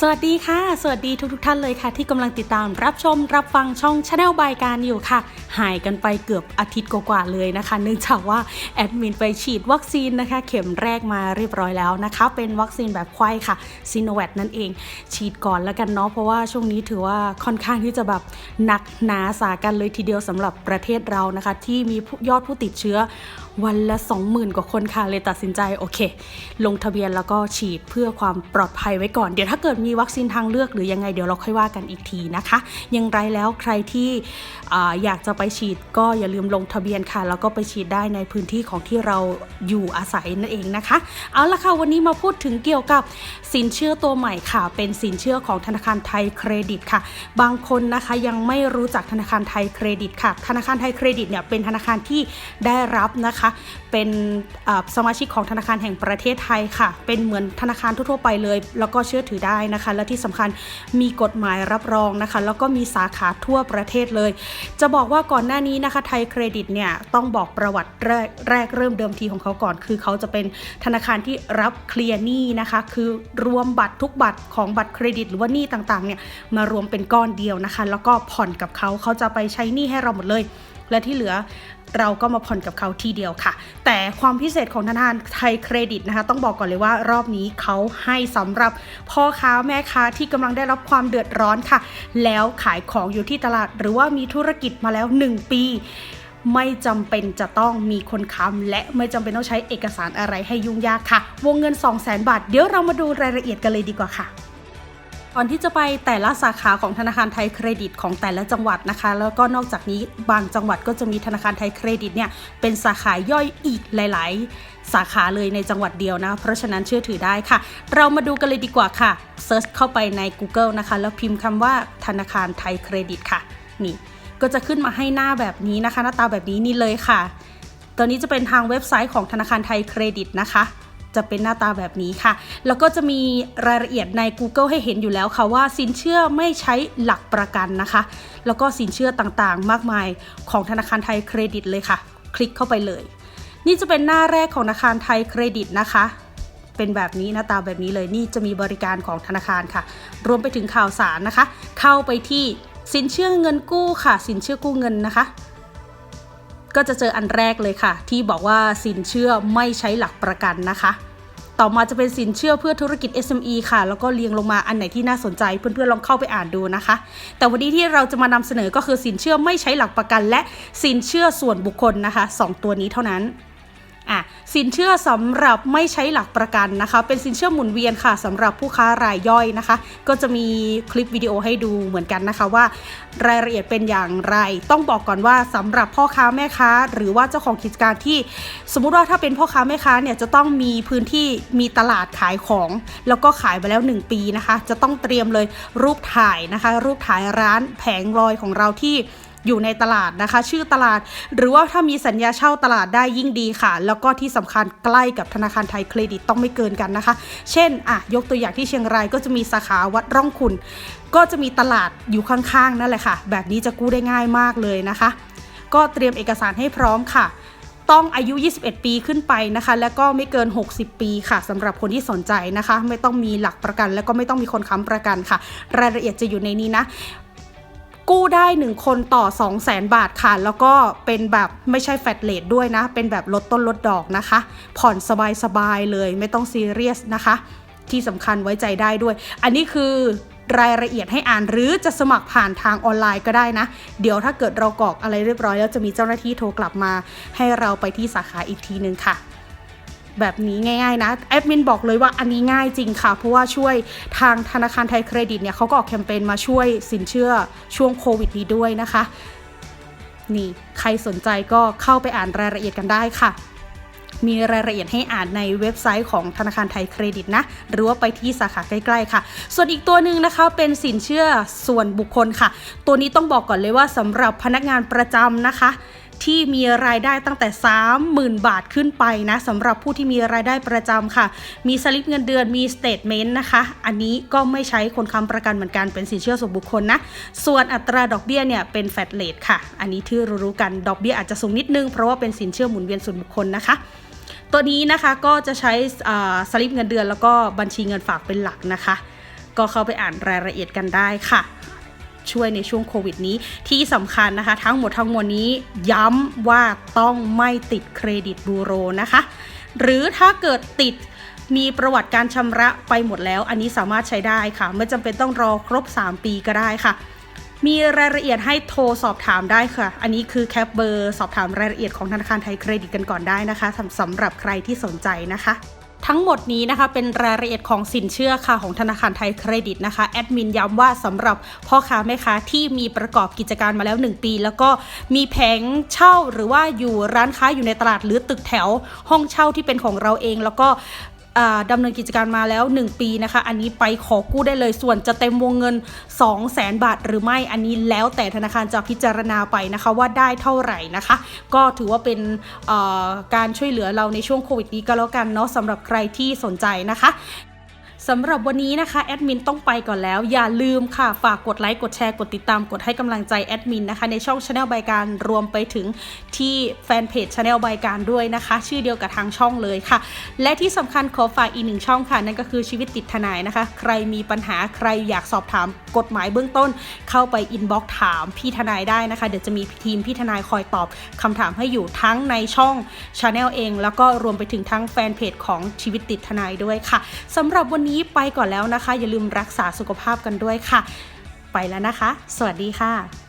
สวัสดีค่ะ สวัสดีทุกทท่านเลยค่ะ ที่กำลังติดตามรับชมรับฟังช่องชาแนลบายการอยู่ค่ะ หายกันไปเกือบอาทิตย์กว่าๆเลยนะคะ เนื่องจากว่าแอดมินไปฉีดวัคซีนนะคะ เข็มแรกมาเรียบร้อยแล้วนะคะ เป็นวัคซีนแบบไข้ค่ะซีโนแวคนั่นเอง ฉีดก่อนแล้วกันเนาะเพราะว่าช่วงนี้ถือว่าค่อนข้างที่จะแบบหนักหนาสากันเลยทีเดียวสำหรับประเทศเรานะคะ ที่มียอดผู้ติดเชื้อวันละ 20,000 กว่าคนค่ะ เลยตัดสินใจโอเค ลงทะเบียนแล้วก็ฉีดเพื่อความปลอดภัยไว้ก่อน เดี๋ยวถ้าเกิดมีวัคซีนทางเลือกหรือยังไงเดี๋ยวเราค่อยว่ากันอีกทีนะคะ ยังไรแล้วใครที่ออยากจะไปฉีดก็อย่าลืมลงทะเบียนค่ะ แล้วก็ไปฉีดได้ในพื้นที่ของที่เราอยู่อาศัยนั่นเองนะคะ เอาละค่ะวันนี้มาพูดถึงเกี่ยวกับสินเชื่อตัวใหม่ค่ะ เป็นสินเชื่อของธนาคารไทยเครดิตค่ะ บางคนนะคะยังไม่รู้จักธนาคารไทยเครดิตค่ะ ธนาคารไทยเครดิตเนี่ยเป็นธนาคารที่ได้รับนะคะ เป็นสมาชิกของธนาคารแห่งประเทศไทยค่ะ เป็นเหมือนธนาคารทั่วๆไปเลย แล้วก็เชื่อถือได้นะคะ และที่สำคัญมีกฎหมายรับรองนะคะ แล้วก็มีสาขาทั่วประเทศเลย จะบอกว่าก่อน่อนหน้านี้นะคะไทยเครดิตเนี่ยต้องบอกประวัติแรกแรกเริ่มเดิมทีของเขาก่อน คือเขาจะเป็นธนาคารที่รับเคลียร์หนี้นะคะคือรวมบัตรทุกบัตรของบัตรเครดิต หรือว่าหนี้ต่างๆเนี่ยมารวมเป็นก้อนเดียวนะคะ แล้วก็ผ่อนกับเขาเขาจะไปใช้หนี้ให้เราหมดเลย และที่เหลือเราก็มาผ่อนกับเขาทีเดียวค่ะ แต่ความพิเศษของธนาคารไทยเครดิตนะคะ ต้องบอกก่อนเลยว่ารอบนี้เขาให้สำหรับพ่อค้าแม่ค้าที่กำลังได้รับความเดือดร้อนค่ะ แล้วขายของอยู่ที่ตลาด หรือว่ามีธุรกิจมาแล้ว 1 ปีไม่จำเป็นจะต้องมีคนค้ำและไม่จำเป็นต้องใช้เอกสารอะไรให้ยุ่งยากค่ะ วงเงิน 2 0 0 0 0 0 บาท เดี๋ยวเรามาดูรายละเอียดกันเลยดีกว่าค่ะ ก่อนที่จะไปแต่ละสาขาของธนาคารไทยเครดิตของแต่ละจังหวัดนะคะ แล้วก็นอกจากนี้บางจังหวัดก็จะมีธนาคารไทยเครดิตเนี่ยเป็นสาขาย่อยอีกหลาย ๆ สาขาเลยในจังหวัดเดียวนะ เพราะฉะนั้นเชื่อถือได้ค่ะ เรามาดูกันเลยดีกว่าค่ะเซิร์ชเข้าไปใน Google นะคะ แล้วพิมพ์คำว่าธนาคารไทยเครดิตค่ะ นี่ก็จะขึ้นมาให้หน้าแบบนี้นะคะ หน้าตาแบบนี้นี่เลยค่ะ ตัวนี้จะเป็นทางเว็บไซต์ของธนาคารไทยเครดิตนะคะ จะเป็นหน้าตาแบบนี้ค่ะ แล้วก็จะมีรายละเอียดใน Google ให้เห็นอยู่แล้วค่ะว่าสินเชื่อไม่ใช้หลักประกันนะคะ แล้วก็สินเชื่อต่างๆ มากมายของธนาคารไทยเครดิตเลยค่ะ คลิกเข้าไปเลย นี่จะเป็นหน้าแรกของธนาคารไทยเครดิตนะคะเป็นแบบนี้หน้าตาแบบนี้เลยนี่จะมีบริการของธนาคารค่ะ รวมไปถึงข่าวสารนะคะ เข้าไปที่สินเชื่อเงินกู้ค่ะ สินเชื่อกู้เงินนะคะ ก็จะเจออันแรกเลยค่ะ ที่บอกว่าสินเชื่อไม่ใช้หลักประกันนะคะ ต่อมาจะเป็นสินเชื่อเพื่อธุรกิจ SME ค่ะ แล้วก็เรียงลงมาอันไหนที่น่าสนใจเพื่อนๆลองเข้าไปอ่านดูนะคะ แต่วันนี้ที่เราจะมานำเสนอก็คือสินเชื่อไม่ใช้หลักประกัน และสินเชื่อส่วนบุคคลนะคะสองตัวนี้เท่านั้น อะสินเชื่อสำหรับไม่ใช้หลักประกันนะคะ เป็นสินเชื่อหมุนเวียนค่ะสำหรับผู้ค้ารายย่อยนะคะ ก็จะมีคลิปวิดีโอให้ดูเหมือนกันนะคะว่ารายละเอียดเป็นอย่างไร ต้องบอกก่อนว่าสำหรับพ่อค้าแม่ค้า หรือว่าเจ้าของกิจการที่ สมมุติว่าถ้าเป็นพ่อค้าแม่ค้าเนี่ยจะต้องมีพื้นที่มีตลาดขายของ แล้วก็ขายมาแล้ว 1 ปีนะคะ จะต้องเตรียมเลยรูปถ่ายนะคะ รูปถ่ายร้านแผงลอยของเราที่ อยู่ในตลาดนะคะ ชื่อตลาด หรือว่าถ้ามีสัญญาเช่าตลาดได้ยิ่งดีค่ะ แล้วก็ที่สำคัญใกล้กับธนาคารไทยเครดิตต้องไม่เกินกันนะคะ เช่นอะยกตัวอย่างที่เชียงรายก็จะมีสาขาวัดร่องขุนก็จะมีตลาดอยู่ข้างๆนั่นแหละค่ะ แบบนี้จะกู้ได้ง่ายมากเลยนะคะ ก็เตรียมเอกสารให้พร้อมค่ะต้องอายุ 21 ปีขึ้นไปนะคะ แล้วก็ไม่เกิน 60 ปีค่ะสำหรับคนที่สนใจนะคะ ไม่ต้องมีหลักประกัน แล้วก็ไม่ต้องมีคนค้ำประกันค่ะ รายละเอียดจะอยู่ในนี้นะ กู้ได้1คนต่อ 2 0 0แสนบาทค่ะ แล้วก็เป็นแบบไม่ใช่แฟตเลทด้วยนะ เป็นแบบลดต้นลดดอกนะคะ ผ่อนสบายๆเลยไม่ต้องซีเรียสนะคะ ที่สำคัญไว้ใจได้ด้วย อันนี้คือรายละเอียดให้อ่านหรือจะสมัครผ่านทางออนไลน์ก็ได้นะ เดี๋ยวถ้าเกิดเรากรอกอะไรเรียบร้อยแล้วจะมีเจ้าหน้าที่โทรกลับมา ให้เราไปที่สาขาอีกทีนึงค่ะ แบบนี้ง่ายๆนะแอดมินบอกเลยว่าอันนี้ง่ายจริงค่ะ เพราะว่าช่วยทางธนาคารไทยเครดิตเนี่ยเขาก็ออกแคมเปญมาช่วยสินเชื่อช่วงโควิดนี้ด้วยนะคะ นี่ใครสนใจก็เข้าไปอ่านรายละเอียดกันได้ค่ะมีรายละเอียดให้อ่านในเว็บไซต์ของธนาคารไทยเครดิตนะ หรือว่าไปที่สาขาใกล้ๆค่ะ ส่วนอีกตัวหนึ่งนะคะเป็นสินเชื่อส่วนบุคคลค่ะ ตัวนี้ต้องบอกก่อนเลยว่าสำหรับพนักงานประจำนะคะ ที่มีรายได้ตั้งแต่ 30,000 บาทขึ้นไปนะสำหรับผู้ที่มีรายได้ประจำค่ะ มีสลิปเงินเดือนมีสเตทเมนต์นะคะ อันนี้ก็ไม่ใช้คนค้ำประกันเหมือนกันเป็นสินเชื่อส่วนบุคคลนะ ส่วนอัตราดอกเบี้ยเนี่ยเป็นแฟตเลทค่ะ อันนี้ที่รู้กันดอกเบี้ยอาจจะสูงนิดนึงเพราะว่าเป็นสินเชื่อหมุนเวียนส่วนบุคคลนะคะตัวนี้นะคะก็จะใช้สลิปเงินเดือนแล้วก็บัญชีเงินฝากเป็นหลักนะคะ ก็เข้าไปอ่านรายละเอียดกันได้ค่ะ ช่วยในช่วงโควิดนี้ ที่สำคัญนะคะ ทั้งหมดทั้งมวลนี้ย้ำว่าต้องไม่ติดเครดิตบูโรนะคะ หรือถ้าเกิดติดมีประวัติการชำระไปหมดแล้ว อันนี้สามารถใช้ได้ค่ะ ไม่จำเป็นต้องรอครบ 3 ปีก็ได้ค่ะ มีรายละเอียดให้โทรสอบถามได้ค่ะ อันนี้คือแคปเบอร์สอบถามรายละเอียดของธนาคารไทยเครดิตกันก่อนได้นะคะสำสำหรับใครที่สนใจนะคะ ทั้งหมดนี้นะคะเป็นรายละเอียดของสินเชื่อค่ะของธนาคารไทยเครดิตนะคะแอดมินย้ำว่าสำหรับพ่อค้าแม่ค้าที่มีประกอบกิจการมาแล้ว 1 ปี แล้วก็มีแผงเช่าหรือว่าอยู่ร้านค้าอยู่ในตลาดหรือตึกแถว ห้องเช่าที่เป็นของเราเอง แล้วก็ ดำเนินกิจการมาแล้ว 1 ปีนะคะ อันนี้ไปขอกู้ได้เลยส่วนจะเต็มวงเงิน 2 0 0แสนบาทหรือไม่อันนี้แล้วแต่ธนาคารจะพิจารณาไปนะคะว่าได้เท่าไหร่นะคะ ก็ถือว่าเป็นการช่วยเหลือเราในช่วงโควิดนี้ก็แล้วกันเนาะสำหรับใครที่สนใจนะคะ สำหรับวันนี้นะคะแอดมินต้องไปก่อนแล้ว อย่าลืมค่ะฝากกดไลค์กดแชร์กดติดตามกดให้กำลังใจแอดมินนะคะ ในช่อง Channel บายการรวมไปถึงที่แฟนเพจ Channel บายการด้วยนะคะ ชื่อเดียวกับทางช่องเลยค่ะ และที่สำคัญขอฝากอีกหนึ่งช่องค่ะ นั่นก็คือชีวิตติดทนายนะคะ ใครมีปัญหาใครอยากสอบถามกฎหมายเบื้องต้น เข้าไปอินบ็อกถามพี่ทนายได้นะคะ เดี๋ยวจะมีทีมพี่ทนายคอยตอบคำถามให้อยู่ทั้งในช่อง Channel เอง แล้วก็รวมไปถึงทั้งแฟนเพจของชีวิตติดทนายด้วยค่ะสำหรับวันนี้นี้ไปก่อนแล้วนะคะ อย่าลืมรักษาสุขภาพกันด้วยค่ะ ไปแล้วนะคะ สวัสดีค่ะ